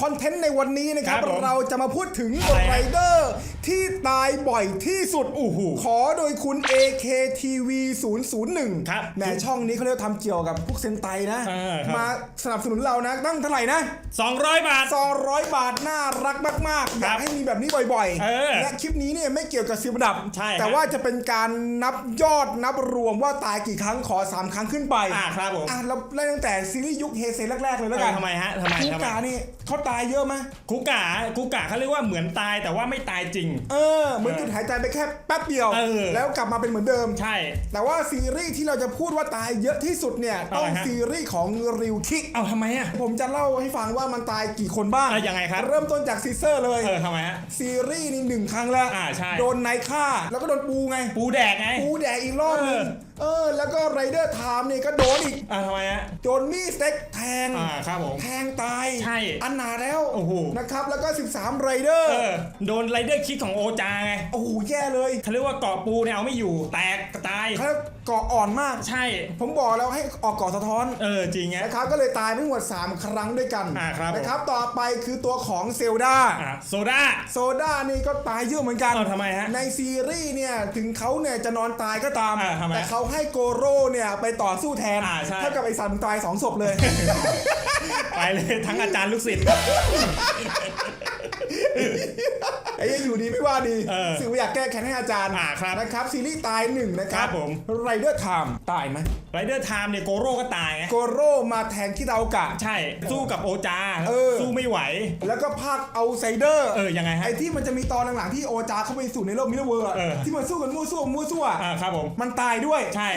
คอนเทนต์ในวันนี้นะครับ ครับผมเราจะมาพูดถึงอะไรฮะไรเดอร์ที่ตายบ่อยที่สุดโอ้โหขอโดยคุณ AKTV 001ครับแหมช่องนี้เขาเรียกว่าทำเกี่ยวกับพวกเซนไตนะ เออครับ มาสนับสนุนเรานะตั้งเท่าไหร่นะ 200 บาท200บาทน่ารักมากๆอยากให้มีแบบนี้บ่อยเออและคลิปนี้เนี่ยไม่เกี่ยวกับสิบระดับ ใช่ครับแต่ว่าจะเป็นการนับยอดนับรวมว่าตายกี่ครั้งขอ 3 ครั้งขึ้นไปอ่าครับผม อะเราไล่ตั้งแต่ซีรีส์ยุคเฮเซแรก ๆ เลยแล้วกันเออทำไมฮะทำไมคูทำไมกานี่เขาตายเยอะไหมคุกะคุกะเขาเรียกว่าเหมือนตายแต่ว่าไม่ตายจริง เออเหมือนจุดหายใจไปแค่แป๊บเดียว เออ แล้วกลับมาเป็นเหมือนเดิม ใช่ แต่ว่าซีรีส์ที่เราจะพูดว่าตายเยอะที่สุดเนี่ยต้องอะไรฮะ ซีรีส์ของริวคิก เอาทำไมอะ ผมจะเล่าให้ฟังว่ามันตายกี่คนบ้างอะยังไงครับ เริ่มต้นจากซีเซอร์เลย เออทำไมฮะ ซีรีส์นี่หนึ่งครั้งแล้วอ่าใช่ โดนไนท์ฆ่า แล้วก็โดนปูไง ปูแดกไง ปูแดกอีกรอบนึงเออ เออแล้วก็ไรเดอร์ไทม์นี่ก็โดนอีกอ่าทำไมฮะ โดนมีดสเต็กแทงอ่าครับผมแทงตายใช่อันหนาแล้วโอ้โห นะครับแล้วก็ 13ไรเดอร์เออโดนไรเดอร์คิกของโอจาไงโอ้โหแย่เลยเขาเรียกว่าเกาะปูเนี่ยเอาไม่อยู่แตกตายเขา เกาะอ่อนมาก ใช่ ผมบอกแล้วให้ออกเกาะสะท้อนเออจริงไงนะครับก็เลยตายไปทั้งหมด 3 ครั้งด้วยกันอ่าครับนะครับต่อไปคือตัวของเซลดาอ่าโซดาโซดานี่ก็ตายเยอะเหมือนกันเอาทำไมฮะในซีรีส์เนี่ยถึงเขาเนี่ยจะนอนตายก็ตาม อ่าทำไมแต่เขาให้โกโร่เนี่ยไปต่อสู้แทนอ่าใช่ เท่ากับไอ้สันตายสองศพเลย ไปเลยทั้งอาจารย์ลูกศิษย์ ไอ้ยังอยู่ดีไม่ว่าดี เออสื่อว่าอยากแก้แค้นให้อาจารย์อ่าครับนะครับ ซีรีส์ตายหนึ่งนะครับครับผม ไรเดอร์ไทม์ตายไหมไรเดอร์ไทม์เนี่ยโกโร่ก็ตายไงโกโร่มาแทนคิดาโอกะ ใช่สู้กับโอจาเออ สู้ไม่ไหว แล้วก็ภาคเอาไซเดอร์ เออยังไงฮะ ไอ้ที่มันจะมีตอนหลังๆที่โอจาเข้าไปสู่ในโลกมิลเวอร์อะเออ ที่มันสู้กันมั่วซั่วมั่วซั่ว อ่าครับผม มันตายด้วย ใช่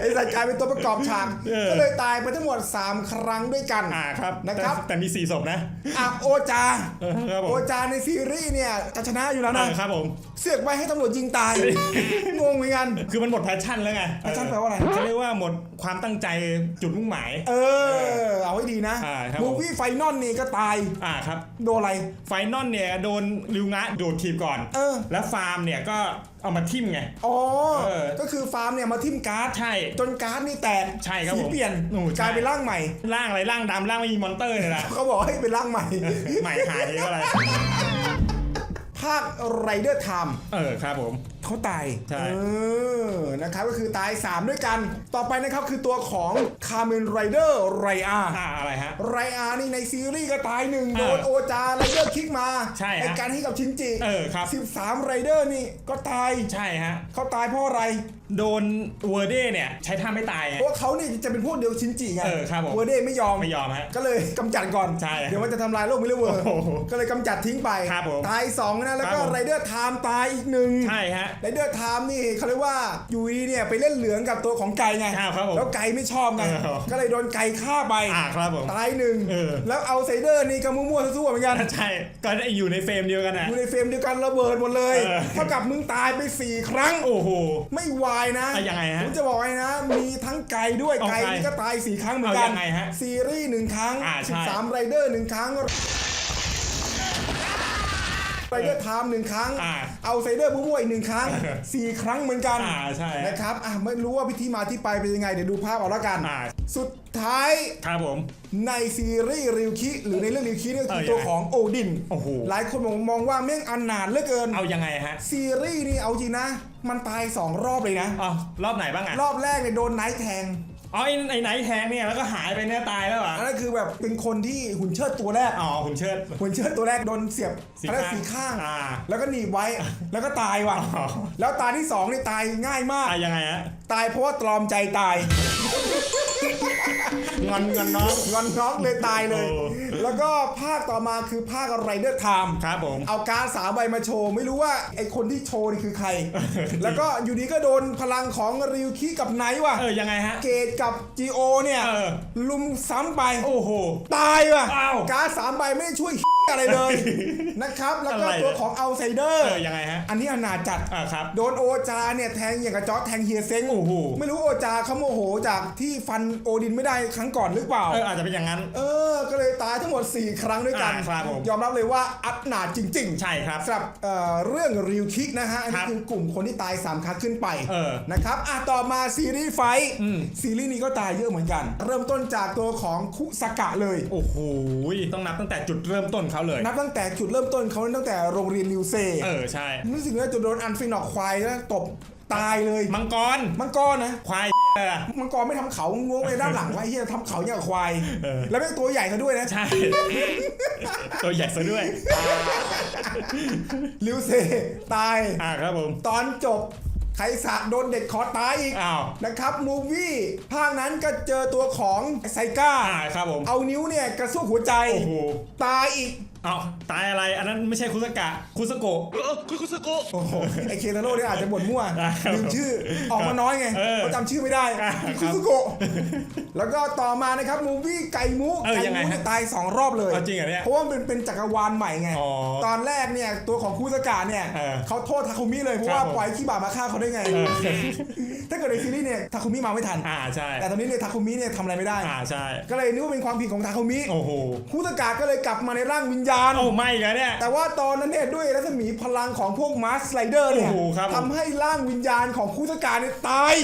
ไอ้สัตว์กลายเป็นตัวประกอบฉากเออก็เลยตายไปทั้งหมด 3 ครั้งด้วยกันอ่าครับนะครับ แต่แต่มีสี่ศพนะอะโอจาเออครับผโอมจาในซีรีส์เนี่ยจะชนะอยู่แล้วเอนะอครับผมเสือกไปให้ตำรวจยิงตายงงเหมือนกันคือมันหมดแพชชั่นแล้วไงแพชชั่นแปลว่าอะไรเขาเรียกว่าหมดความตั้งใจจุดมุ่งหมาย เออ เอาให้ดีนะอ่าครับมูฟี่ไฟนอลนี่ก็ตายอ่าครับโดนอะไรไฟนอลเนี่ยโดนริวงะโดดทีบก่อนเออแล้วฟาร์มเนี่ยก็ เอามาทิ่มไง อ๋อ เออก็คือฟาร์มเนี่ยมาทิ่มการ์ดใช่จนการ์ดนี่แตกใช่ครับสีผมเปลี่ยนโอ้ใช่ กลายเป็นร่างใหม่ ร่างอะไรร่างดำร่างไม่มีมอนเตอร์เนี่ยนะเขาบอกให้เป็นร่างใหม่ ใหม่หายก็อะไร ภาคไรเดอร์ไทม์เออครับผม เขาตายใช่ เออนะครับก็คือตาย 3 ด้วยกัน ต่อไปนะครับคือตัวของคา m มนไรเดอร์ไรอาอ่าอะไรฮะ ไรอานี่ในซีรีส์ก็ตายหนึ่งเอโดอนโอจาไรเดอร์คิกมาใช่ฮะการที่กับชินจิเออครับ13ไรเดอร์นี่ก็ตายใช่ฮะ เขาตายเพราะอะไร โดนเวอร์เด้เนี่ย ใช้ท่าไม่ตายไง เพราะว่าเขานี่จะเป็นพวกเดียวชินจิไงเออครับผม เวอร์เดย์ไม่ยอม ไม่ยอมฮะ ก็เลยกำจัดก่อน ใช่เดี๋ยวมันจะทำลายโลกมิลเลอร์เวิร์ โอ้โหก็เลยกำจัดทิ้งไป ครับผมตายสองนะ แล้วก็ครับผม ไรเดอร์ไทม์ตายอีกหนึ่งใช่ฮะไรเดอร์ไทม์นี่เขาเรียกว่าอยู่ดีเนี่ยไปเล่นเหลืองกับตัวของไก่ไงอ้าวครับผมแล้วไก่ไม่ชอบไงเออ ก็เลยโดนไก่ฆ่าไปอ่าครับผม ตายหนึ่งเออ แล้วเอาไซเดอร์นี่ก็มั่วๆซั่วๆเหมือนกัน ใช่ก็อยู่ในเฟรมเดียวกันนะอยู่ในเฟรมเดียวกันระเบิดหมดเลยเออ เท่ากับมึงตายไป 4 ครั้ง โอ้โห ไม่วายนะอะยังไงฮะผมจะบอกให้นะ มีทั้งไก่ด้วยเอาไก่ไก่นี่ก็ตาย 4 ครั้งเหมือนกัเอานยังไงฮะซีรีส์หนึ่งครั้ง อ่าใช่ 13ไรเดอร์หนึ่งครั้ง ไรเดอร์ไทม์หนึ่งครั้ง อ่าเอาไซเดอร์มั่วๆอีกหนึ่งครั้งสี่ครั้งเหมือนกันอ่าใช่นะครับอะไม่รู้ว่าพิธีมาที่ไปเป็นยังไงเดี๋ยวดูภาพเอาละกัน อ่า สุดท้ายครับผม ในซีรีส์ริวคิหรือในเรื่องริวคิเนี่ยก็คือเออตัวยังไงของโอดินโอ้โห หลายคนมองมองว่าแม่งอันนานเหลือเกิน เอายังไงฮะซีรีส์นี่เอาจริงนะ มันตาย2รอบเลยนะ อ๋อรอบไหนบ้างอะ รอบแรกเนี่ยโดนไนท์แทง อ๋อไอ้ไอ้ไหนแทงเนี่ยแล้วก็หายไปเนี่ยตายแล้วเหรออันนั้นคือแบบเป็นคนที่หุ่นเชิดตัวแรกอ๋อคุณเชิด หุ่นเชิดตัวแรกโดนเสียบสีอะไรข้างสีข้าง อ่าแล้วก็หนีบไว้แล้วก็ตายว่ะอ๋อ แล้วตาที่สองนี่ตายง่ายมากอะยังไงฮะ ตายเพราะว่าตรอมใจตาย งอนงอนน้อง งอนน้องเลยตายเลย โอ้ แล้วก็ภาคต่อมาคือภาคไรเดอร์ไทม์ครับผม เอาการดสามใบมาโชว์ ไม่รู้ว่าไอคนที่โชว์นี่คือใคร แล้วก็อยู่ดีก็โดนพลังของริวคิกับไนท์ว่ะ เออยังไงฮะ เกตกับจีโอเนี่ย เออ ลุมซ้ำไป โอ้โห ตายว่ะ อ้าว การดสามใบไม่ได้ช่วยอะไรเลย นะครับ แล้วก็อะไรตัวของเอาไซเดอเอร์อยังไงฮะ อันนี้อนาจจัด อ่าครับ โดนโอจาเนี่ยแทงอย่างกับจอร์จแทงเฮียเซ็งโอ้โห ไม่รู้โอจาเขาโมโหจากที่ฟันโอดินไม่ได้ครั้งก่อนหรือเปล่า เอออาจจะเป็นอย่างนั้น เออ ก็เลยตายายทั้งหมด 4 ครั้งด้วยกัน อ่าครับผม ยอมรับเลยว่าอัดหนาจริงๆ ใช่ครับ สำหรับเอ่อเรื่องริวคิกนะฮะ อันคนี้รับคือกลุ่มคนที่ตาย 3 ครั้งขึ้นไปเออนะครับอะต่อมาซีรีส์ไฟท์อืม ซีรีส์นี้ก็ตายเยอะเหมือนกัน เริ่มต้นจากตัวของคุสกะเลย โอ้โห ต้องนับตั้งแต่จุดเริ่มต้นเขาเลย นับตั้งแต่จุดเริ่มต้นเขาตั้งแต่โรงเรียนลิวเซเออใช่รู้สึกว่าจะโดนอันฟินอกควายแล้วตบตายเลยมังกรมังกรนะควายเออมังกรไม่ทำเขางวงไปด้านหลังไว้เฮียทำเขาอย่างกับควายเออแล้วแม่งตัวใหญ่ซะด้วยนะ ใช่ ตัวใหญ่ซะด้วยลิวเซตาย อ่าครับผม ตอนจบ ไคสะโดนเด็กคอตายอีกอ้าว นะครับมูวี่ภาคนั้นก็เจอตัวของไซก้า อ่าครับผม เอานิ้วเนี่ยกระซวกหัวใจ โอ้โห ตายอีก เอาตายอะไรอันนั้นไม่ใช่คุสกะคุสโกะโอ้โหไอเคทาโร่เนี่ยอาจจะบ่นมั่วอ่าครับลืมชื่อออกมาน้อยไงเออเขาจำชื่อไม่ได้อ่าคุซุโกะแล้วก็ต่อมานะครับมูวี่ไก่มุเออไก่ยังไงมุฮะเนี่ยตาย2รอบเลยเอาจริงเหรอเนี่ยเพราะว่ามันเป็นเป็นจักรวาลใหม่ไงอ๋อตอนแรกเนี่ยตัวของคุสกะเนี่ยเออเขาโทษทาคุมิเลยเพราะครับว่าผมปล่อยขี้บามาฆ่าเขาได้ไงเออถ้าเกิดในซีรีส์เนี่ยทาคุมิมาไม่ทันอ่าใช่แต่ตอนนี้เนี่ยทาคุมิเนี่ยทำอะไรไม่ได้อ่าใช่ก็เลยนึกว่าเป็นความผิดของทาคุมิโอ้โหคุสกะก็เลยกลับมาในร่างวิญญาณโอ้ไม่กันเนี่ย แต่ว่าตอนนั้นเนี่ยด้วยรัศมีพลังของพวกมาสไลเดอร์เนี่ยโอ้โหครับผมทำให้ร่างวิญญาณของคุสกาเนี่ยตาย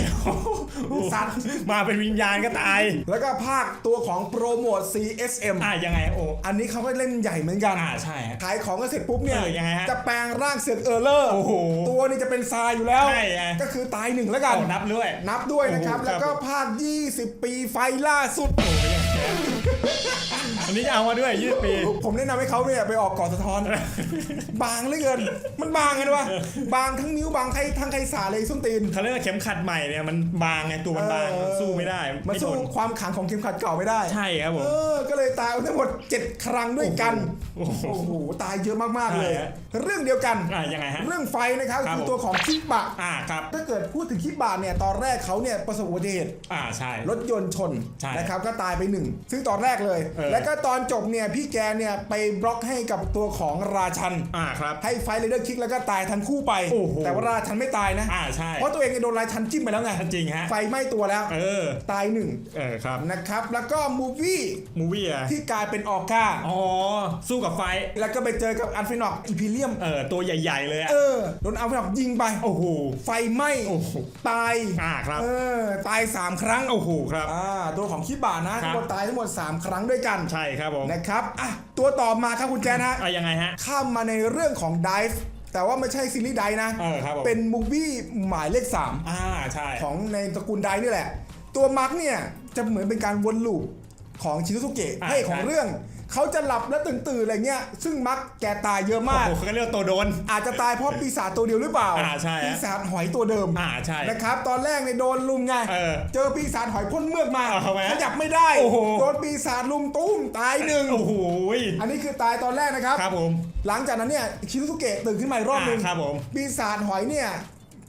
สัตว์ มาเป็นวิญญาณก็ตาย แล้วก็ภาคตัวของโปรโมท CSM อ่ายังไงโอ้ อันนี้เขาก็เล่นใหญ่เหมือนกันอ่าใช่ฮะขายของก็เสร็จปุ๊บเนี่ยเออยังไงฮะจะแปลงร่างเสือกเออร์เลอร์โอ้โหตัวนี้จะเป็นทรายอยู่แล้ว ใช่ไง ก็คือตายหนึ่งแล้วกันโอ้นับด้วย นับด้วยนะครับ โอ้โหแล้วก็ครับภาค 20 ปีไฟล่าสุดอัอันนี้จะเอามาด้วยยืดปี ผมแนะนำให้เขาเนี่ยไปออกก่อสะท้อน บางเหลือเกิน มันบางไงวะบางทั้งนิ้วบางใครทั้งใครสาเลยส้นตีนเขาเรียกว่าเข็มขัดใหม่เนี่ยมันบางไงตัวมันบางสู้ไม่ได้มันสู้นความขังของเข็มขัดเก่าไม่ได้ใช่ครับผม เออก็เลยตายทั้งหมด 7 ครั้งด้วยกัน โอ้โหโอ้โหตายเยอะมากๆเลย ใช่ฮะเรื่องเดียวกันอ่ายังไงฮะเรื่องไฟนะครับครับ คือตัวของคิบะอ่าครับ ถ้าเกิดพูดถึงคิบะเนี่ยตอนแรกเขาเนี่ยประสบอุบัติเหตุอ่าใช่ รถยนต์ชนใช่นะครับก็ตายไปหนึ่งซึ่งตอนแรกเลย เออ แล้วก็ตอนจบเนี่ยพี่แกเนี่ยไปบล็อกให้กับตัวของราชัน อ่าครับ ให้ไฟเลเดอร์คิกแล้วก็ตายทั้งคู่ไป โอ้โห แต่ว่าราชันไม่ตายนะ อ่าใช่เพราะตัวเองเนี่ยโดนราชันจิ้มไปแล้วไง จริงฮะ ไฟไหม้ตัวแล้ว เออ ตายหนึ่งเออครับ นะครับ แล้วก็มูวี่มูวี่อะที่กลายเป็นออก้า อ๋อ สู้กับไฟ แล้วก็ไปเจอกับอันฟินอกอีพีเลียม เออ ตัวใหญ่ ๆ เลยอะเออ โดนอันฟินอกยิงไป โอ้โห ไฟไหม้โอ้โห ตาย อ่าครับ เออ ตาย 3 ครั้ง โอ้โหครับ อ่าตัวของคิบานะครัทั้บงหมดตายทั้งหมด 3 ครั้งด้วยกันใช่ครับผมนะครับอะตัวต่อมาครับคุณแจนฮะอะยังไงฮะข้ามมาในเรื่องของ Dive แต่ว่าไม่ใช่ซีรีส์ไดนะเออครับผมเป็นมูวี่หมายเลข3อ่าใช่ของในตระกูลไดนี่แหละ ตัวมาร์กเนี่ยจะเหมือนเป็นการวนลูปของชิซุสุเกะอ่าให้ของใช่เรื่อง เขาจะหลับแล้วตื่นตื่นๆอะไรเงี้ย ซึ่งมักแกตายเยอะโอ้มากโหเขาก็เรียกว่าตัวโดน อาจจะตายเพราะปีศาจตัวเดียวหรือเปล่าอ่าใช่ฮะปีศาจหอยตัวเดิมอ่าใช่นะครับ ตอนแรกเนี่ยโดนลุมไงเออเจอปีศาจหอยพ่นเมือกมาเอาทำไมฮะขยับไม่ได้โอ้โหโดนปีศาจลุมตุ้มตายหนึ่งโอ้โหอันนี้คือตายตอนแรกนะครับครับผมหลังจากนั้นเนี่ยชิซุสุเกะตื่นขึ้นมาอีกรอบหนึงอ่าครับผมปีศาจหอยเนี่ย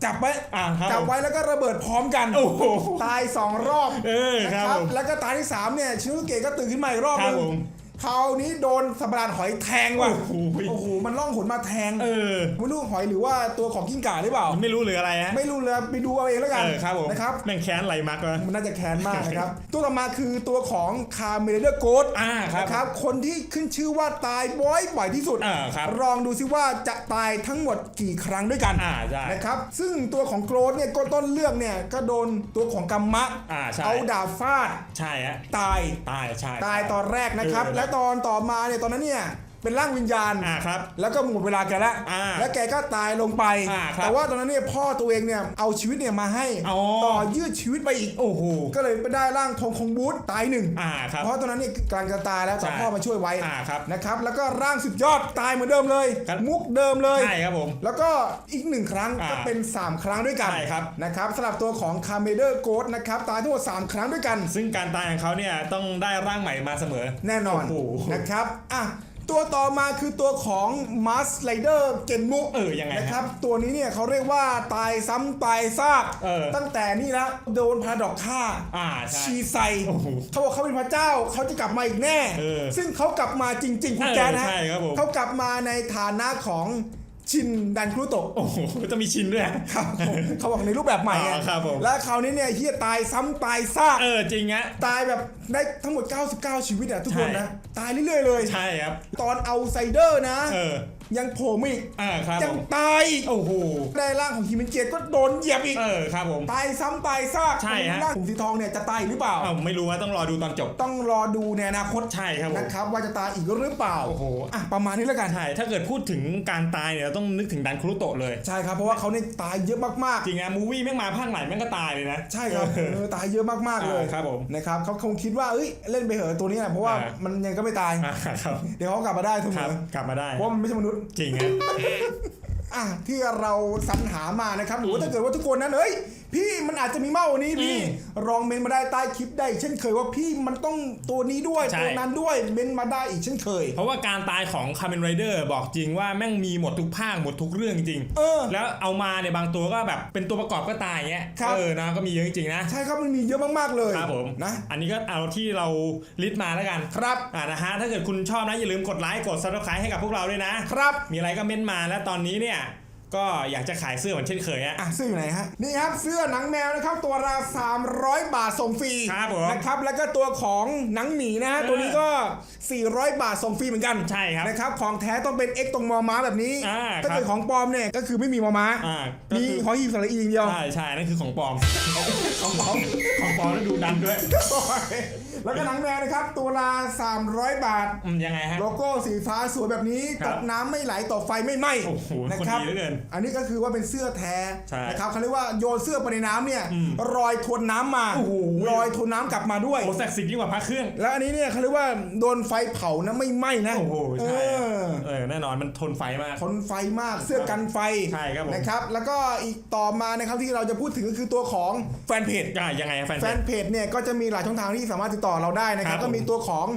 จับไว้อ่าครับจับไว้แล้วก็ระเบิดพร้อมกันโอ้โหตายสองรอบเออนะครับผมแล้วก็ตายที่สามเนี่ยชิซุเกะก็ตื่นขึ้นมาอีกรอบคหรับนึงผม คราวนี้โดนสัตว์ประหลาดหอยแทงว่ะ โอ้โห โอ้โห มันล่องหนมาแทงเออ ไม่รู้หอยหรือว่าตัวของกิ้งก่าหรือเปล่าไม่รู้หรืออะไรฮะ ไม่รู้เลยไปดูเอาเองแล้วกันเออครับผมนะครับ แม่งแค้นไหลมักวะ มันน่าจะแค้นมากนะครับ ตัวต่อมาคือตัวของคาเมเลเดอร์โกดอ่าครับนะครับ คนที่ขึ้นชื่อว่าตายบ่อยบ่อยที่สุดอ่าครับ ลองดูซิว่าจะตายทั้งหมดกี่ครั้งด้วยกันอ่าใช่ นะครับ ซึ่งตัวของโกรดเนี่ยก็ต้นเรื่องเนี่ยก็โดนตัวของกัมมะอ่าใช่ เอาดาบฟาดใช่ฮะ ตาย ตายใช่ ตายตอนแรกนะครับ เออและตอนต่อมาเนี่ยตอนนั้นเนี่ย เป็นร่างวิญญาณ อ่าครับแล้วก็หมดเวลาแกแล้วอ่าแล้วแกก็ตายลงไป อ่าครับแต่ว่าตอนนั้นเนี่ยพ่อตัวเองเนี่ยเอาชีวิตเนี่ยมาให้อ๋อ ต่อยืดชีวิตไปอีก โอ้โห ก็เลยไปได้ร่างทงคงบูธตายหนึ่งอ่าครับ เพราะตอนนั้นเนี่ยกำลังจะตายแล้วแต่ใช่พ่อมาช่วยไว้อ่าครับนะครับ แล้วก็ร่างสุดยอดตายเหมือนเดิมเลย ครับ มุกเดิมเลย ใช่ครับผม แล้วก็อีกหนึ่งครั้งอ่าก็เป็น 3 ครั้งด้วยกันใช่ครับ นะครับสำหรับตัวของคาเมเดอร์โกดนะครับตายทั้งหมด3ครั้งด้วยกัน ซึ่งการตายของเขาเนี่ยต้องได้ร่างใหม่มาเสมอ แน่นอนโอ้โหนะครับอะ ตัวต่อมาคือตัวของมาสไลเดอร์เกนมุเออยังไงฮะนะครับ ตัวนี้เนี่ยเขาเรียกว่าตายซ้ำตายซาก เออตั้งแต่นี่แล้วโดนพาราดอกฆ่าอ่าใช่ชีไซโอ้โหเขาบอกเขาเป็นพระเจ้าเขาจะกลับมาอีกแน่ เออซึ่งเขากลับมาจริง ๆ คุณเออแกนะใช่ครับผม เขากลับมาในฐานะของ ชินดันครุโตะโอ้โหจะมีชินด้วยครับผมเขาบอกในรูปแบบใหม่ไงอ๋อครับผมแล้วคราวนี้เนี่ยเฮียตายซ้ำตายซากเออจริงฮะตายแบบได้ทั้งหมด 99 ชีวิตอะทุกคนใช่นะ ตายเรื่อยๆเลย ใช่ครับ ตอนเอาไซเดอร์นะเออ ยังโผล่มาอีกอ่าครับยัผงมตายอีกโอ้โห ได้ร่างของฮิมินเกียก็โดนเหยียบอีก เออครับผม ตายซ้ำตายซากใช่ฮะ ร่างของสีทองเนี่ยจะตายหรือเปล่าอ้าวไม่รู้ว่าต้องรอดูตอนจบ ต้องรอดูในอนาคตใช่ครับผมนะครับ ว่าจะตายอีกหรือเปล่าโอ้โหอะประมาณนี้แล้วกัน ใช่ถ้าเกิดพูดถึงการตายเนี่ยเราต้องนึกถึงดันครุโตะเลย ใช่ครับเพราะว่าเขาเนี่ยตายเยอะมากจริงอะมูวี่แม่งมาภาคไหนแม่งก็ตายเลยนะ ๆ ใช่ครับเออเออตายเยอะมากๆเลยอ่าครับผมนะครับเขาคงคิดว่าเอ้ยเล่นไปเหอะตัวนี้แหละเพราะว่าอ่ามันยังก็ไม่ตาย อ่าครับเดี๋ยวเขากลับมาได้เสมครับ อกลับมาได้ เพราะว่ามันไม่ใช่มนุษย์จริงฮะ อะที่เราสรรหามานะครับหรือว่าถ้าเกิดว่าทุกคนนั้นเอ้ย พี่มันอาจจะมีเมากกว่านี้พี่อืมลองเมนมาได้ใต้คลิปได้อีกเช่นเคยว่าพี่มันต้องตัวนี้ด้วยใช่ ตัวนั้นด้วยเมนมาได้อีกเช่นเคย เพราะว่าการตายของคา m เมนไรเดอร์บอกจริงว่าแม่งมีหมดทุกภาคหมดทุกเรื่องจริงเออแล้วเอามาเนี่ยบางตัวก็แบบเป็นตัวประกอบก็ตายเงี้ยครับ เออนะก็มีเยอะจริงๆนะ ใช่ครับมันมีเยอะมากๆเลยครับผมนะ อันนี้ก็เอาที่เราลิสต์มาแล้วกันครับอ่านะฮะถ้าเกิดคุณชอบนะอย่าลืมกดไลค์กดซับสไครต์ให้กับพวกเราด้วยนะครับ มีอะไรก็เม้นมาแล้วตอนนี้เนี่ย ก็อยากจะขายเสื้อเหมือนเช่นเคยอะ อะเสื้ออยู่ไหนฮะนี่ครับเสื้อหนังแมวนะครับตัวละ300 บาทส่งฟรีครับผมนะครับแล้วก็ตัวของหนังหมีนะฮะเออตัวนี้ก็ 400 บาทส่งฟรีเหมือนกันใช่ครับนะครับของแท้ต้องเป็น X ตรงมอม้าแบบนี้อ่าถ้าครับเกิดของปลอมเนี่ยก็คือไม่มีมอม้าอ่าก็มีคือหอหีบสระอีอย่างเดียว ใช่ใช่นั่นคือของปลอม ของปลอมของปลอมแล้วดูดันด้วยแล้วก็หนังแมวนะครับตัวละ300 บาท อืมยังไงฮะ โลโก้สีฟ้าสวยแบบนี้ครัตบกน้ำไม่ไหลต่อไฟไม่ไหม้โอ้โหนะคนครับ ดีเหลือเกินอันนี้ก็คือว่าเป็นเสื้อแท้ใช่นะครับเขาเรียกว่าโยนเสื้อไปในน้ำเนี่ยอืมรอยทวนน้ำมาโอ้โหรอยทวนน้ำกลับมาด้วยโอ้แสกสิทธิ์ยิ่งกว่าพระเครื่อง แล้วอันนี้เนี่ยเขาเรียกว่าโดนไฟเผานะไม่ไหม้นะโอ้โหเอใช่อเออแน่นอนมันทนไฟมากทนไฟมากเสื้อกันไฟใช่ครับผมนะครับแล้วก็อีกต่อมานะครับที่เราจะพูดถึงก็คือตัวของแฟนเพจอะยังไงแฟนแฟนเพจเนี่ยก็จะมีหลายช่องทางที่สามารถติดต่อเราได้นะครับครับก็มีตัวของ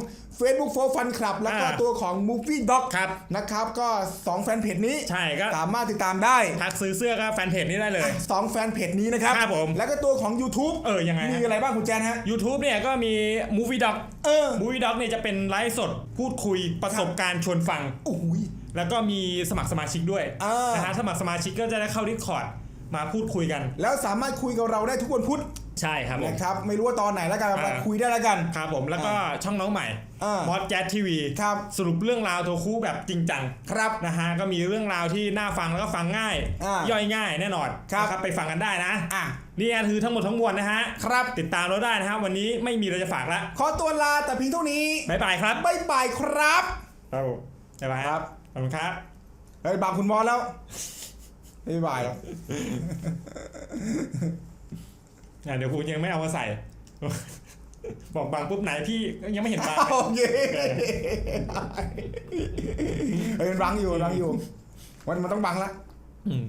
Facebook for Fun Club แล้วก็อ่าตัวของ Movie Doc ครับนะครับก็ 2 แฟนเพจนี้ใช่ก็สามารถติดตามได้ทักซื้อเสื้อก็แฟนเพจนี้ได้เลย สองแฟนเพจนี้นะครับครับผม แล้วก็ตัวของ YouTube เออยังไงฮะ มีอะไรบ้างคุณแจนฮะ YouTube เนี่ยก็มี Movie Doc เออ Movie Doc เนี่ยจะเป็นไลฟ์สดพูดคุยประสบการณ์ชวนฟัง โอ้โหยแล้วก็มีสมัครสมาชิกด้วยอ่าน นะฮะสมัครสมาชิกก็จะได้เข้า Discord มาพูดคุยกัน แล้วสามารถคุยกับเราได้ทุกวันพุธ ใช่ครับผมนะครับไม่รู้ว่าตอนไหนแล้วกันอ่ามาคุยได้แล้วกันครับผมแล้วก็ช่องน้องใหม่อ่าบอสแจ๊ทีวีครับสรุปเรื่องราวโทคู่แบบจริงจังครับนะฮะก็มีเรื่องราวที่น่าฟังแล้วก็ฟังง่ายอ่าย่อยง่ายแน่นอนครับนะไปฟังกันได้นะอะนี่คือทั้งหมดทั้งมวลนะฮะครับติดตามเราได้นะฮะวันนี้ไม่มีอะไรจะฝากแล้วขอตัวลาแต่เพียงเท่านี้บ๊ายบายครับบ๊ายบายครับครับผมบ๊ายบายครับขอบคุณครับเฮ้ยบางคุณมอสแล้วบ๊ายบายแล้ว อะเดี๋ยวกูยังไม่เอามาใส่ บอกบางปุ๊บไหนพี่ยังไม่เห็นบางโอเคเฮ้ยมันบังอยู่บังอยู่วันมันต้องบังละอืม